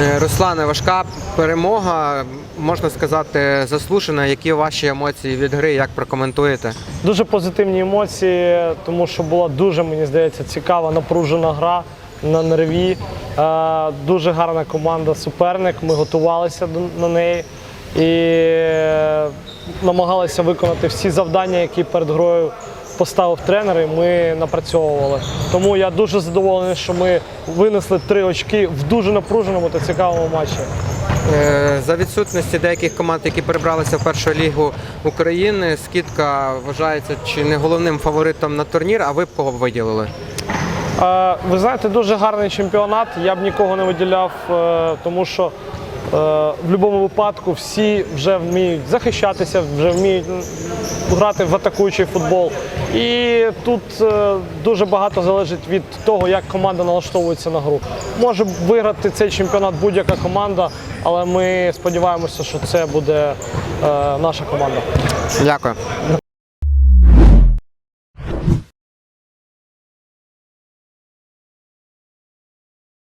Е, Руслане, важка перемога, можна сказати, заслужена. Які ваші емоції від гри, як прокоментуєте? Дуже позитивні емоції, тому що була дуже, мені здається, цікава, напружена гра на нерві. Е, Дуже гарна команда, суперник. Ми готувалися на неї і е, намагалися виконати всі завдання, які перед грою поставив тренер, і ми напрацьовували. Тому я дуже задоволений, що ми винесли три очки в дуже напруженому та цікавому матчі. Е, За відсутності деяких команд, які перебралися в першу лігу України, скидка вважається чи не головним фаворитом на турнір, а ви б кого б виділили? Е, Ви знаєте, дуже гарний чемпіонат. Я б нікого не виділяв, е, тому що в будь-якому випадку всі вже вміють захищатися, вже вміють грати в атакуючий футбол. І тут е, дуже багато залежить від того, як команда налаштовується на гру. Може виграти цей чемпіонат будь-яка команда, але ми сподіваємося, що це буде е, наша команда. Дякую.